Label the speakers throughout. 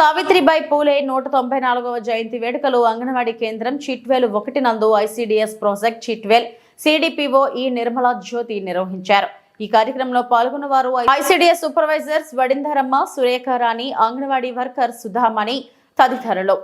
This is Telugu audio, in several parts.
Speaker 1: సావిత్రిబాయి పూలే నూట తొంభై నాలుగవ జయంతి వేడుకలు అంగన్వాడీ కేంద్రం చిట్వేలు ఒకటి నందు ఐసీడీఎస్ ప్రాజెక్ట్ చిట్వేల్ సిడిపిఓ ఈ నిర్మలా జ్యోతి నిర్వహించారు. ఈ కార్యక్రమంలో పాల్గొన్న వారు ఐసీడీఎస్ సూపర్వైజర్స్ వడింధరమ్మ సురేఖ రాణి అంగన్వాడీ వర్కర్ సుధామణి తదితరులు.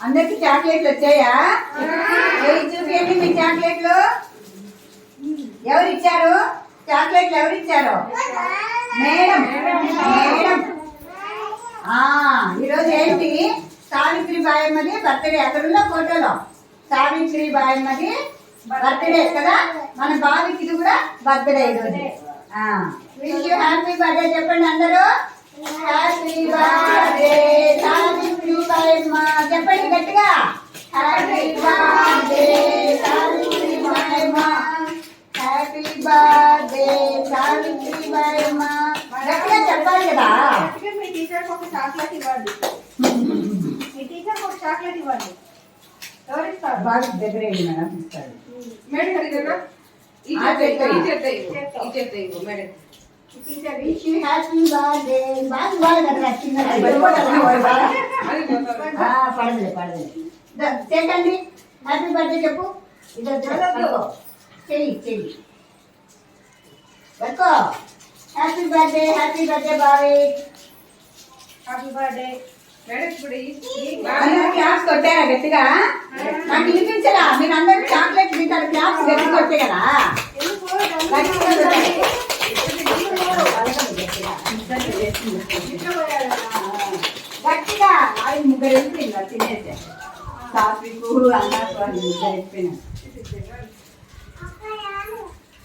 Speaker 2: అందరికి చాక్లెట్లు వచ్చాయా? చూపించండి మీ చాక్లెట్లు. ఎవరు ఇచ్చారు? చాక్లెట్లు ఎవరు ఇచ్చారు? మేడం. మేడం. ఈరోజు ఏంటి? సావిత్రి బాయమ్మది బర్త్డే. అక్కడ ఉన్న ఫోటోలో సావిత్రి బాయమ్మది బర్త్డే కదా? మన బావికి ఇది కూడా బర్త్డే ఈరోజు. విష్ యూ హ్యాపీ బర్త్డే చెప్పండి అందరూ. Happy birthday Savitri Bayamma. చెప్పండి గట్టిగా. హ్యాపీ బర్త్డే సావిత్రి బాయమ్మ గట్టిగా చెప్పాలి కదా
Speaker 3: అందుకే మీ టీచర్కి ఒక చాక్లెట్ ఇవ్వండి మీ టీచర్కి ఒక చాక్లెట్ ఇవ్వండి ఎవరు ఇస్తారు
Speaker 2: బాగా దగ్గర మేడం ఇస్తారు
Speaker 4: మేడం అడిగారా? ఈ
Speaker 2: ఆ
Speaker 4: చేత్తో, ఈ
Speaker 2: చేత్తో.
Speaker 4: చేత్తో ఇవ్వు. ఈ చేత్తో ఇవ్వు, madam.
Speaker 3: Me teacher
Speaker 2: wish you happy birthday బాగా ఇవ్వాలి కదా చిన్న బాగా
Speaker 4: అది పోతుంది.
Speaker 2: ఆ, పడదులే పడదులే ద- చేయకండి హ్యాపీ బర్త్డే చెప్పు ఇది పడుకో చెయ్యి చెయ్యి పడుకో Happy birthday happy birthday బావి
Speaker 3: హ్యాపీ బర్త్డే
Speaker 2: క్లాప్స్ కొట్టారా గట్టిగా? నాకు వినిపించరా మీరు అందరూ చాక్లెట్ తింటారు క్లాప్స్ గట్టి కొట్టే కదా. గట్టిగా. ముగ్గురు వెళ్ళిపోయింది తినేసే సాత్వికు అన్నా ముగ్గురు